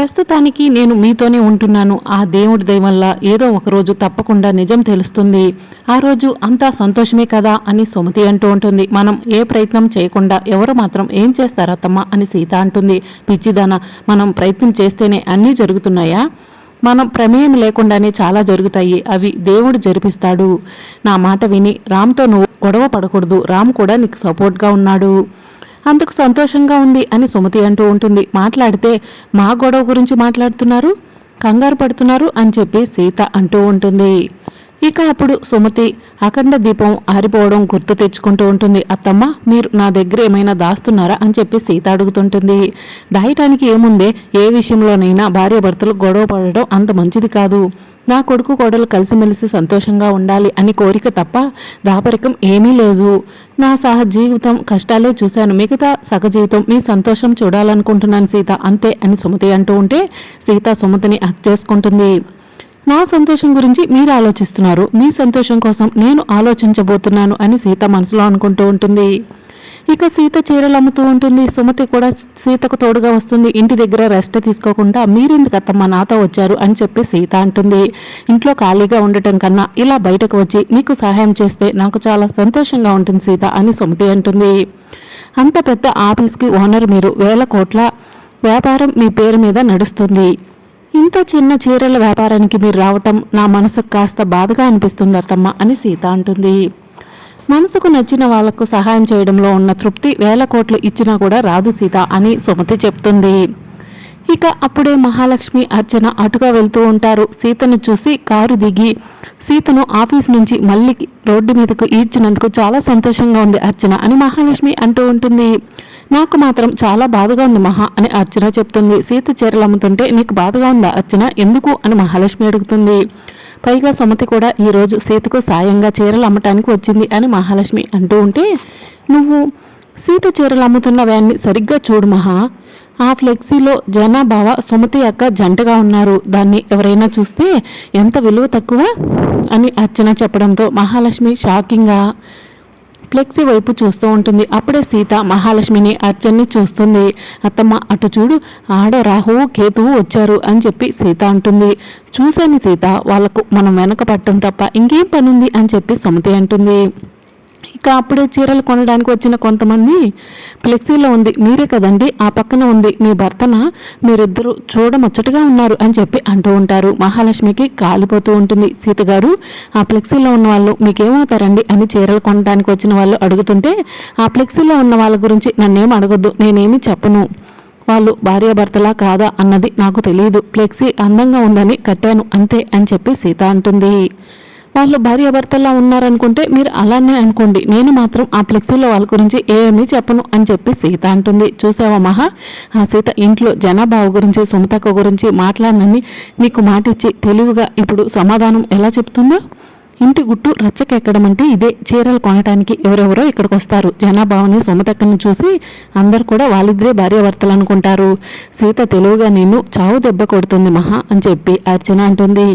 ప్రస్తుతానికి నేను మీతోనే ఉంటున్నాను. ఆ దేవుడి దయవల్ల ఏదో ఒకరోజు తప్పకుండా నిజం తెలుస్తుంది. ఆ రోజు అంతా సంతోషమే కదా అని సుమతి అంటూ ఉంటుంది. మనం ఏ ప్రయత్నం చేయకుండా ఎవరు మాత్రం ఏం చేస్తారత్తమ్మ అని సీత అంటుంది. పిచ్చిదాన మనం ప్రయత్నం చేస్తేనే అన్నీ జరుగుతున్నాయా? మనం ప్రమేయం లేకుండానే చాలా జరుగుతాయి. అవి దేవుడు జరిపిస్తాడు. నా మాట విని రామ్తో నువ్వు గొడవ పడకూడదు. రామ్ కూడా నీకు సపోర్ట్గా ఉన్నాడు. అందుకు సంతోషంగా ఉంది అని సుమతి అంటూ ఉంటుంది. మాట్లాడితే మా గొడవ గురించి మాట్లాడుతున్నారు కంగారు పడుతున్నారు అని చెప్పి సీత అంటూ ఉంటుంది. ఇక అప్పుడు సుమతి అఖండ దీపం ఆరిపోవడం గుర్తు తెచ్చుకుంటూ ఉంటుంది. అత్తమ్మ మీరు నా దగ్గర ఏమైనా దాస్తున్నారా? అని చెప్పి సీత అడుగుతుంటుంది. దాయటానికి ఏముందే? ఏ విషయంలోనైనా భార్యాభర్తలు గొడవ పడడం అంత మంచిది కాదు. నా కొడుకు కోడలు కలిసిమెలిసి సంతోషంగా ఉండాలి అని కోరిక తప్ప దాపరికం ఏమీ లేదు. నా సహ జీవితం కష్టాలే చూశాను. మిగతా సగ జీవితం మీ సంతోషం చూడాలనుకుంటున్నాను సీత. అంతే అని సుమతి అంటూ ఉంటే సీత సుమతిని హక్ చేసుకుంటుంది. నా సంతోషం గురించి మీరు ఆలోచిస్తున్నారు. మీ సంతోషం కోసం నేను ఆలోచించబోతున్నాను అని సీత మనసులో అనుకుంటూ ఉంటుంది. ఇక సీత చీరలు అమ్ముతూ ఉంటుంది. సుమతి కూడా సీతకు తోడుగా వస్తుంది. ఇంటి దగ్గర రెస్ట్ తీసుకోకుండా మీరెందుకు అత్తమ్మ నాతో వచ్చారు అని చెప్పి సీత అంటుంది. ఇంట్లో ఖాళీగా ఉండటం కన్నా ఇలా బయటకు వచ్చి మీకు సహాయం చేస్తే నాకు చాలా సంతోషంగా ఉంటుంది సీత అని సుమతి అంటుంది. అంత పెద్ద ఆఫీస్కి ఓనర్ మీరు వేల కోట్ల వ్యాపారం మీ పేరు మీద నడుస్తుంది. ఇంత చిన్న చీరల వ్యాపారానికి మీరు రావటం నా మనసుకు కాస్త బాధగా అనిపిస్తుంది అత్తమ్మ అని సీత అంటుంది. మనసుకు నచ్చిన వాళ్ళకు సహాయం చేయడంలో ఉన్న తృప్తి వేల కోట్లు ఇచ్చినా కూడా రాదు సీత అని సుమతి చెప్తుంది. ఇక అప్పుడే మహాలక్ష్మి అర్చన అటుగా వెళ్తూ ఉంటారు. సీతను చూసి కారు దిగి సీతను ఆఫీస్ నుంచి మళ్ళీ రోడ్డు మీదకు ఈడ్చినందుకు చాలా సంతోషంగా ఉంది అర్చన అని మహాలక్ష్మి అంటూ ఉంటుంది. నాకు మాత్రం చాలా బాధగా ఉంది మహా అని అర్చన చెప్తుంది. సీత చీరలు అమ్ముతుంటే నీకు బాధగా ఉందా అర్చన? ఎందుకు? అని మహాలక్ష్మి అడుగుతుంది. పైగా సుమతి కూడా ఈరోజు సీతకు సాయంగా చీరలు అమ్మటానికి వచ్చింది అని మహాలక్ష్మి అంటూ ఉంటే నువ్వు సీత చీరలు అమ్ముతున్న వ్యాన్ని సరిగ్గా చూడు మహా. ఆ ఫ్లెక్సీలో జనాభావ సుమతి అక్క జంటగా ఉన్నారు. దాన్ని ఎవరైనా చూస్తే ఎంత విలువ తక్కువ అని అర్చన చెప్పడంతో మహాలక్ష్మి షాకింగ్గా ఫ్లెక్సీ వైపు చూస్తూ ఉంటుంది. అప్పుడే సీత మహాలక్ష్మిని అర్చన్ని చూస్తుంది. అత్తమ్మ అటు చూడు ఆడ రాహువు కేతువు వచ్చారు అని చెప్పి సీత అంటుంది. చూశాను సీత వాళ్ళకు మనం వెనక పట్టడం తప్ప ఇంకేం పనుంది అని చెప్పి సుమతి అంటుంది. ఇక అప్పుడే చీరలు కొనడానికి వచ్చిన కొంతమంది ఫ్లెక్సీలో ఉంది. మీరే కదండి ఆ పక్కన ఉంది మీ భర్తన? మీరిద్దరూ చూడముచ్చటగా ఉన్నారు అని చెప్పి అంటూ ఉంటారు. మహాలక్ష్మికి కాలిపోతూ ఉంటుంది. సీత గారు ఆ ఫ్లెక్సీలో ఉన్న వాళ్ళు మీకేమవుతారండి? అని చీరలు కొనడానికి వచ్చిన వాళ్ళు అడుగుతుంటే ఆ ఫ్లెక్సీలో ఉన్న వాళ్ళ గురించి నన్నేం అడగొద్దు నేనేమి చెప్పను. వాళ్ళు భార్యాభర్తలా కాదా అన్నది నాకు తెలియదు ఫ్లెక్సీ అందంగా ఉందని కట్టాను అంతే అని చెప్పి సీత అంటుంది. వాళ్ళు భార్యాభర్తలా ఉన్నారనుకుంటే మీరు అలానే అనుకోండి. నేను మాత్రం ఆ ఫ్లెక్సీలో వాళ్ళ గురించి ఏమీ చెప్పను అని చెప్పి సీత అంటుంది. చూసావా మహా? ఆ సీత ఇంట్లో జనాభా గురించి సుమతక్క గురించి మాట్లాడనని నీకు మాటిచ్చి తెలివిగా ఇప్పుడు సమాధానం ఎలా చెప్తుందో? ఇంటి గుట్టు రచ్చకెక్కడం అంటే ఇదే. చీరలు కొనడానికి ఎవరెవరో ఇక్కడికి వస్తారు జనాభావని సుమతక్కని చూసి అందరు కూడా వాళ్ళిద్దరే భార్యాభర్తలు అనుకుంటారు. సీత తెలివిగా నిన్ను చావు దెబ్బ కొడుతుంది మహా అని చెప్పి అర్చన అంటుంది.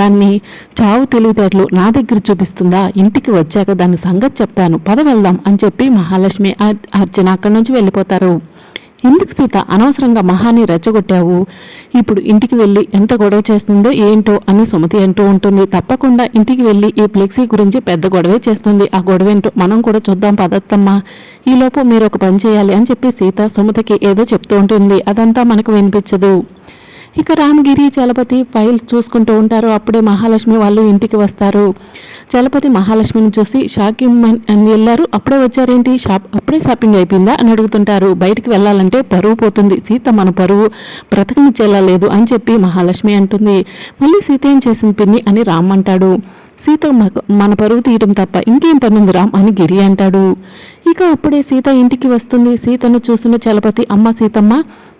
దాన్ని చావు తెలివితేటలు నా దగ్గర చూపిస్తుందా? ఇంటికి వచ్చాక దాని సంగతి చెప్తాను. పద వెళ్దాం అని చెప్పి మహాలక్ష్మి అర్- అర్చన అక్కడి నుంచి వెళ్ళిపోతారు. ఎందుకు సీత? అనవసరంగా మహాని రెచ్చగొట్టావు. ఇప్పుడు ఇంటికి వెళ్ళి ఎంత గొడవ చేస్తుందో ఏంటో అని సుమతి అంటూ ఉంటుంది. తప్పకుండా ఇంటికి వెళ్ళి ఈ ఫ్లెక్సీ గురించి పెద్ద గొడవే చేస్తుంది. ఆ గొడవ ఏంటో మనం కూడా చూద్దాం. పదత్తమ్మా ఈలోపు మీరు ఒక పని చేయాలి అని చెప్పి సీత సుమతికి ఏదో చెప్తూ ఉంటుంది. అదంతా మనకు వినిపించదు. ఇక రామగిరి చలపతి ఫైల్ చూసుకుంటూ ఉంటారు. అప్పుడే మహాలక్ష్మి వాళ్ళు ఇంటికి వస్తారు. చలపతి మహాలక్ష్మిని చూసి షాపింగ్ అని వెళ్ళారు అప్పుడే వచ్చారేంటి? షాప్ అప్పుడే షాపింగ్ అయిపోయిందా? అని అడుగుతుంటారు. బయటికి వెళ్ళాలంటే పరువు పోతుంది. సీత మన పరువు. బ్రతకనిచ్చేలా లేదు అని చెప్పి మహాలక్ష్మి అంటుంది. మళ్ళీ సీత ఏం చేసింది పిన్ని? అని రామ్ అంటాడు. సీత మన పరువు తీయటం తప్ప ఇంకేం పనుంది రామ్? అని గిరి అంటాడు. ఇక అప్పుడే సీత ఇంటికి వస్తుంది. సీతను చూసిన చలపతి అమ్మ సీతమ్మ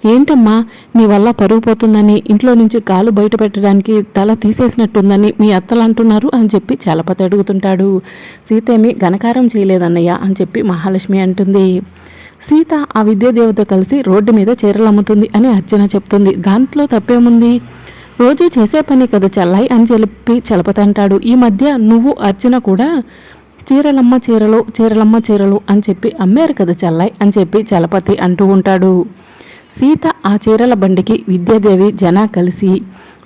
ఏంటమ్మా నీ వల్ల పరువు పోతుందని ఇంట్లో నుంచి కాలు బయట పెట్టడానికి తల తీసేసినట్టుందని మీ అత్తలు అంటున్నారు అని చెప్పి చలపతి అడుగుతుంటాడు. సీతేమి ఘనకారం చేయలేదన్నయ్య అని చెప్పి మహాలక్ష్మి అంటుంది. సీత ఆ విద్యాదేవత కలిసి రోడ్డు మీద చీరలు అమ్ముతుంది అని అర్చన చెప్తుంది. దాంట్లో తప్పేముంది? రోజు చేసే పని కదా చల్లాయి అని చెప్పి చలపతి అంటాడు. ఈ మధ్య నువ్వు అర్చన కూడా చీరలమ్మ చీరలు చీరలమ్మ చీరలు అని చెప్పి అమ్మారు కదా చల్లాయి అని చెప్పి చలపతి అంటూ ఉంటాడు. సీత ఆ చీరల బండికి విద్యాదేవి జన కలిసి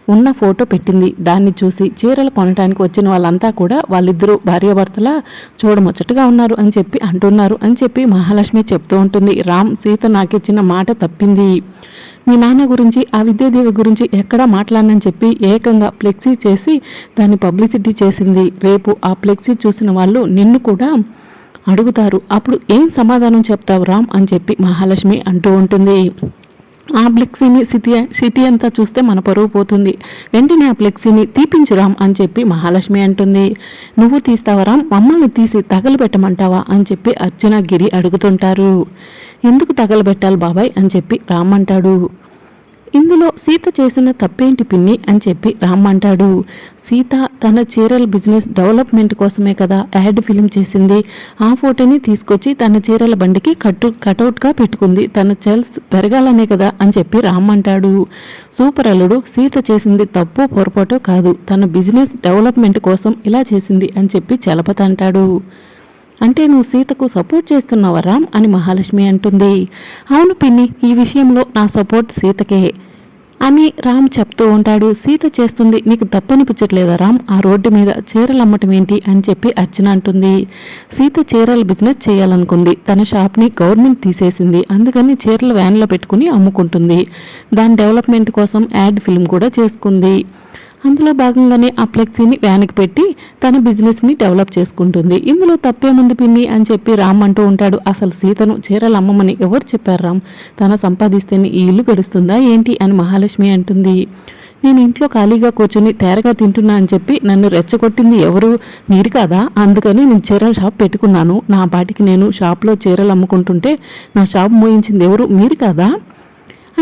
ఉన్న ఫోటో పెట్టింది. దాన్ని చూసి చీరలు కొనడానికి వచ్చిన వాళ్ళంతా కూడా వాళ్ళిద్దరూ భార్యాభర్తల చూడముచ్చటగా ఉన్నారు అని చెప్పి అంటున్నారు అని చెప్పి మహాలక్ష్మి చెప్తూ ఉంటుంది. రామ్ సీత నాకిచ్చిన మాట తప్పింది. మీ నాన్న గురించి ఆ విద్యాదేవి గురించి ఎక్కడా మాట్లాడనని చెప్పి ఏకంగా ఫ్లెక్సీ చేసి దాన్ని పబ్లిసిటీ చేసింది. రేపు ఆ ఫ్లెక్సీ చూసిన వాళ్ళు నిన్ను కూడా అడుగుతారు. అప్పుడు ఏం సమాధానం చెప్తావు రామ్ అని చెప్పి మహాలక్ష్మి అంటూ ఉంటుంది. ఆ ఫ్లెక్సీని సిటీ సిటీ అంతా చూస్తే మన పరువు పోతుంది. వెంటనే ఆ ఫ్లెక్సీని తీపించురాం అని చెప్పి మహాలక్ష్మి అంటుంది. నువ్వు తీస్తావా రామ్? మమ్మల్ని తీసి తగలబెట్టమంటావా? అని చెప్పి అర్జున గిరి అడుగుతుంటారు. ఎందుకు తగలబెట్టాలి బాబాయ్? అని చెప్పి రామ్ అంటాడు. ఇందులో సీత చేసిన తప్పేంటి పిన్ని అని చెప్పి రామ్ అంటాడు. సీత తన చీరల బిజినెస్ డెవలప్మెంట్ కోసమే కదా యాడ్ ఫిలిం చేసింది. ఆ ఫోటోని తీసుకొచ్చి తన చీరల బండికి కట్టు కటౌట్గా పెట్టుకుంది. తన చెల్స్ పెరగాలనే కదా అని చెప్పి రామ్ అంటాడు. సూపర్ అల్లుడు సీత చేసింది తప్పు పొరపాటు కాదు. తన బిజినెస్ డెవలప్మెంట్ కోసం ఇలా చేసింది అని చెప్పి చలపత అంటాడు. అంటే నువ్వు సీతకు సపోర్ట్ చేస్తున్నావా రామ్? అని మహాలక్ష్మి అంటుంది. అవును పిన్ని ఈ విషయంలో నా సపోర్ట్ సీతకే. అని రామ్ చెప్తూ ఉంటాడు. సీత చేస్తుంది నీకు తప్పనిపించట్లేదా రామ్? ఆ రోడ్డు మీద చీరలు అమ్మటం ఏంటి? అని చెప్పి అర్చన అంటుంది. సీత చీరల బిజినెస్ చేయాలనుకుంది. తన షాప్ని గవర్నమెంట్ తీసేసింది. అందుకని చీరలు వ్యాన్లో పెట్టుకుని అమ్ముకుంటుంది. దాని డెవలప్మెంట్ కోసం యాడ్ ఫిల్మ్ కూడా చేసుకుంది. అందులో భాగంగానే ఆ ఫ్లెక్సీని వ్యాన్కి పెట్టి తన బిజినెస్ని డెవలప్ చేసుకుంటుంది. ఇందులో తప్పేముంది పిన్ని అని చెప్పి రామ్ అంటూ ఉంటాడు. అసలు సీతను చీరలు అమ్మమని ఎవరు చెప్పారు రామ్? తన సంపాదిస్తేనే ఈ ఇల్లు గడుస్తుందా ఏంటి అని మహాలక్ష్మి అంటుంది. నేను ఇంట్లో ఖాళీగా కూర్చొని తేరగా తింటున్నా అని చెప్పి నన్ను రెచ్చగొట్టింది ఎవరు? మీరు కాదా? అందుకని నేను చీరల షాప్ పెట్టుకున్నాను. నా పాటికి నేను షాప్లో చీరలు అమ్ముకుంటుంటే నా షాప్ మోయించింది ఎవరు? మీరు కాదా?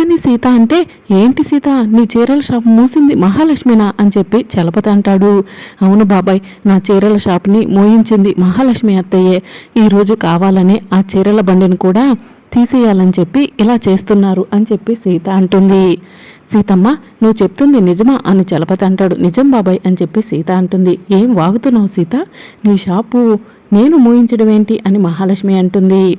అని సీత అంటే ఏంటి సీత? నీ చీరల షాప్ మూసింది మహాలక్ష్మినా? అని చెప్పి చలపతి అంటాడు. అవును బాబాయ్ నా చీరల షాప్ని మోయించింది మహాలక్ష్మి అత్తయ్యే. ఈరోజు కావాలనే ఆ చీరల బండిని కూడా తీసేయాలని చెప్పి ఇలా చేస్తున్నారు అని చెప్పి సీత అంటుంది. సీతమ్మ నువ్వు చెప్తుంది నిజమా? అని చలపతి అంటాడు. నిజం బాబాయ్ అని చెప్పి సీత అంటుంది. ఏం వాగుతున్నావు సీత? నీ షాపు నేను మూయించడం ఏంటి అని మహాలక్ష్మి అంటుంది.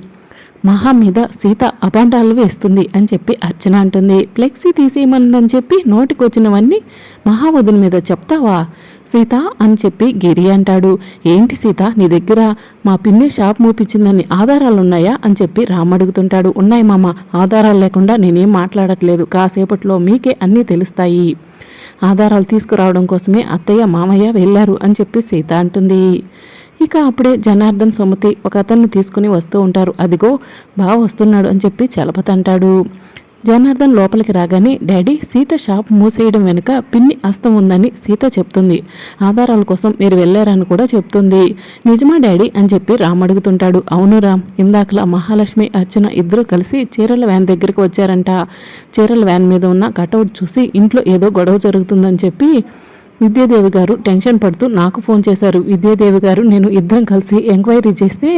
మహా మీద సీత అపాండాలు వేస్తుంది అని చెప్పి అర్చన అంటుంది. ఫ్లెక్సీ తీసేయమని చెప్పి నోటికొచ్చినవన్నీ మహావదుని మీద చెప్తావా? సీత అని చెప్పి గిరి అంటాడు. ఏంటి సీత నీ దగ్గర మా పిన్ని షాప్ మూపించిందని ఆధారాలు ఉన్నాయా అని చెప్పి రామ్ అడుగుతుంటాడు. ఉన్నాయి మామ ఆధారాలు లేకుండా నేనేం మాట్లాడట్లేదు. కాసేపట్లో మీకే అన్నీ తెలుస్తాయి. ఆధారాలు తీసుకురావడం కోసమే అత్తయ్య మామయ్య వెళ్ళారు అని చెప్పి సీత అంటుంది. ఇక అప్పుడే జనార్దన్ సుమతి ఒక అతన్ని తీసుకుని వస్తూ ఉంటారు. అదిగో బాగా వస్తున్నాడు అని చెప్పి చలపతంటాడు జనార్దన్ లోపలికి రాగానే డాడీ సీత షాప్ మూసేయడం వెనుక పిన్ని అస్తం ఉందని సీత చెప్తుంది. ఆధారాల కోసం మీరు వెళ్ళారని కూడా చెప్తుంది. నిజమా డాడీ అని చెప్పి రామ్ అడుగుతుంటాడు. అవును రామ్ ఇందాకలా మహాలక్ష్మి అర్చన ఇద్దరు కలిసి చీరల వ్యాన్ దగ్గరికి వచ్చారంట. చీరల వ్యాన్ మీద ఉన్న కటౌట్ చూసి ఇంట్లో ఏదో గొడవ జరుగుతుందని చెప్పి విద్యాదేవి గారు టెన్షన్ పడుతూ నాకు ఫోన్ చేశారు. విద్యాదేవి గారు నేను ఇద్దరం కలిసి ఎంక్వైరీ చేస్తే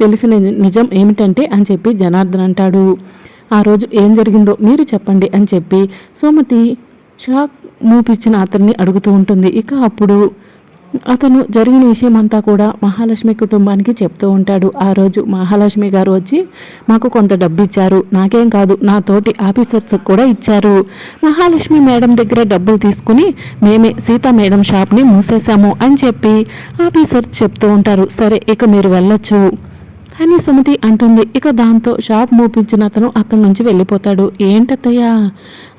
తెలిసిన నిజం ఏమిటంటే అని చెప్పి జనార్దన్ అంటాడు. ఆ రోజు ఏం జరిగిందో మీరు చెప్పండి అని చెప్పి సోమతి షాక్ మూపిచ్చిన అతన్ని అడుగుతూ ఉంటుంది. ఇక అప్పుడు అతను జరిగిన విషయం అంతా కూడా మహాలక్ష్మి కుటుంబానికి చెప్తూ ఉంటాడు. ఆ రోజు మహాలక్ష్మి గారు వచ్చి మాకు కొంత డబ్బు ఇచ్చారు నాకేం కాదు నా తోటి ఆఫీసర్స్ కూడా ఇచ్చారు. మహాలక్ష్మి మేడం దగ్గర డబ్బులు తీసుకుని మేమే సీతా మేడం షాప్ని మూసేశాము అని చెప్పి ఆఫీసర్స్ చెప్తూ ఉంటారు. సరే ఇక మీరు వెళ్ళొచ్చు అని సుమతి అంటుంది. ఇక దాంతో షాప్ మూపించిన అతను అక్కడి నుంచి వెళ్ళిపోతాడు. ఏంటత్తయ్యా?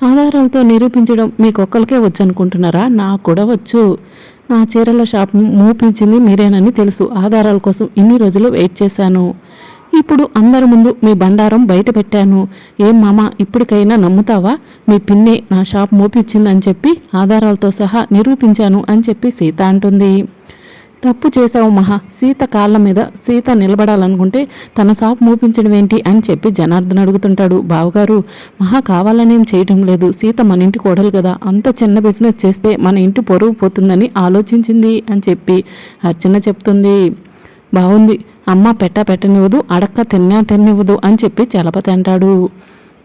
ఆధారాలతో నిరూపించడం మీకొక్కరికే వచ్చు అనుకుంటున్నారా నాకు కూడా వచ్చు. నా చీరల షాప్ మూపించింది మీరేనని తెలుసు. ఆధారాల కోసం ఇన్ని రోజులు వెయిట్ చేశాను. ఇప్పుడు అందరి ముందు మీ బండారం బయట పెట్టాను. ఏం మామ ఇప్పటికైనా నమ్ముతావా? మీ పిన్నే నా షాప్ మూపించిందని చెప్పి ఆధారాలతో సహా నిరూపించాను అని చెప్పి సీత అంటుంది. తప్పు చేశావు మహా. సీత కాళ్ళ మీద సీత నిలబడాలనుకుంటే తన షాప్ మూపించడం ఏంటి అని చెప్పి జనార్దన్ అడుగుతుంటాడు. బావగారు మహా కావాలనేం చేయటం లేదు. సీత మన ఇంటి కోడలు కదా. అంత చిన్న బిజినెస్ చేస్తే మన ఇంటి పొరుగు పోతుందని ఆలోచించింది అని చెప్పి అర్చన చెప్తుంది. బాగుంది అమ్మ పెట్ట పెట్టనివ్వదు అడక్క తిన్నా తిన్నివ్వదు అని చెప్పి చలపతి అంటాడు.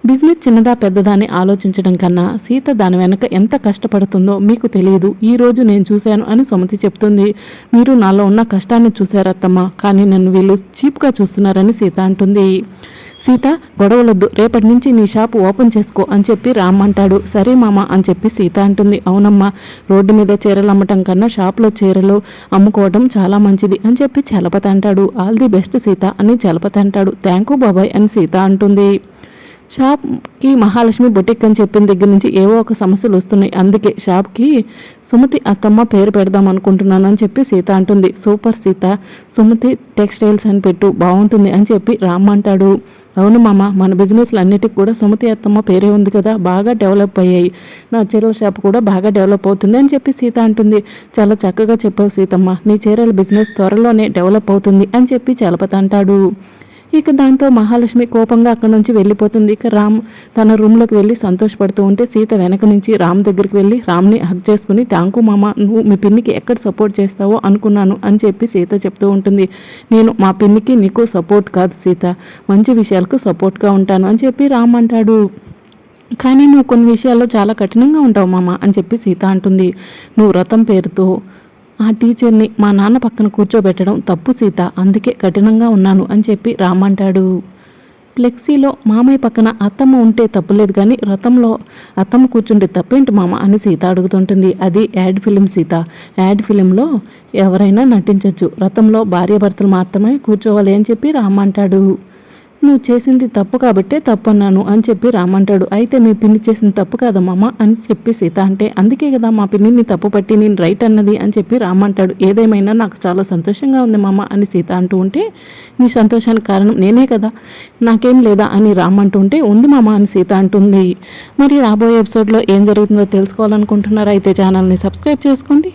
బిజినెస్ చిన్నదా పెద్దదా అని ఆలోచించడం కన్నా సీత దాని వెనక ఎంత కష్టపడుతుందో మీకు తెలియదు. ఈ రోజు నేను చూశాను అని సుమతి చెప్తుంది. మీరు నాలో ఉన్న కష్టాన్ని చూశారత్తమ్మ కానీ నన్ను వీళ్ళు చీప్గా చూస్తున్నారని సీత అంటుంది. సీత గొడవలొద్దు. రేపటి నుంచి నీ షాప్ ఓపెన్ చేసుకో అని చెప్పి రామ్ అంటాడు సరే మామ అని చెప్పి సీత అంటుంది. అవునమ్మా రోడ్డు మీద చీరలు అమ్మటం కన్నా షాప్లో చీరలు అమ్ముకోవడం చాలా మంచిది అని చెప్పి చలపతి అంటాడు. ఆల్ ది బెస్ట్ సీత అని చలపతి అంటాడు. థ్యాంక్ యూ బాబాయ్ అని సీత అంటుంది. షాప్కి మహాలక్ష్మి బొటిక్ అని చెప్పిన దగ్గర నుంచి ఏవో ఒక సమస్యలు వస్తున్నాయి. అందుకే షాప్కి సుమతి అత్తమ్మ పేరు పెడదాం అనుకుంటున్నాను అని చెప్పి సీత అంటుంది. సూపర్ సీత సుమతి టెక్స్టైల్స్ అని పెట్టు బాగుంటుంది అని చెప్పి రామ్ అంటాడు. అవును మామ మన బిజినెస్లు అన్నిటికి కూడా సుమతి అత్తమ్మ పేరే ఉంది కదా బాగా డెవలప్ అయ్యాయి. నా చీరల షాప్ కూడా బాగా డెవలప్ అవుతుంది అని చెప్పి సీత అంటుంది. చాలా చక్కగా చెప్పావు సీతమ్మ నీ చీరల బిజినెస్ త్వరలోనే డెవలప్ అవుతుంది అని చెప్పి చలపత అంటాడు. ఇక దాంతో మహాలక్ష్మి కోపంగా అక్కడి నుంచి వెళ్ళిపోతుంది. ఇక రామ్ తన రూమ్లోకి వెళ్ళి సంతోషపడుతూ ఉంటే సీత వెనక నుంచి రామ్ దగ్గరికి వెళ్ళి రామ్ని హక్ చేసుకుని థ్యాంకు మామ నువ్వు మీ పిన్నికి ఎక్కడ సపోర్ట్ చేస్తావో అనుకున్నాను అని చెప్పి సీత చెప్తూ ఉంటుంది. నేను మా పిన్నికి నీకు సపోర్ట్ కాదు సీత మంచి విషయాలకు సపోర్ట్గా ఉంటాను అని చెప్పి రామ్ అంటాడు. కానీ నువ్వు కొన్ని విషయాల్లో చాలా కఠినంగా ఉంటావు మామ అని చెప్పి సీత అంటుంది. నువ్వు వ్రతం పేరుతో ఆ టీచర్ని మా నాన్న పక్కన కూర్చోబెట్టడం తప్పు సీత. అందుకే కఠినంగా ఉన్నాను అని చెప్పి రామంటాడు. ఫ్లెక్సీలో మామయ్య పక్కన అత్తమ్మ ఉంటే తప్పులేదు కానీ రథంలో అత్తమ్మ కూర్చుంటే తప్పేంటి మామ అని సీత అడుగుతుంటుంది. అది యాడ్ ఫిలిం సీత. యాడ్ ఫిలింలో ఎవరైనా నటించవచ్చు రథంలో భార్యాభర్తలు మాత్రమే కూర్చోవాలి అని చెప్పి రామంటాడు. నువ్వు చేసింది తప్పు కాబట్టే తప్పు అన్నాను అని చెప్పి రామంటాడు. అయితే మీ పిన్ని చేసింది తప్పు కాదమ్మా అని చెప్పి సీత అంటే అందుకే కదా మా పిన్నిని తప్పు పట్టి నేను రైట్ అన్నది అని చెప్పి రామంటాడు. ఏదేమైనా నాకు చాలా సంతోషంగా ఉంది మామ అని సీత అంటూ ఉంటే నీ సంతోషానికి కారణం నేనే కదా. నాకేం లేదా అని రామంటూ ఉంటే ఉంది మామ అని సీత అంటుంది. మరి రాబోయే ఎపిసోడ్లో ఏం జరుగుతుందో తెలుసుకోవాలనుకుంటున్నారా? అయితే ఛానల్ని సబ్స్క్రైబ్ చేసుకోండి.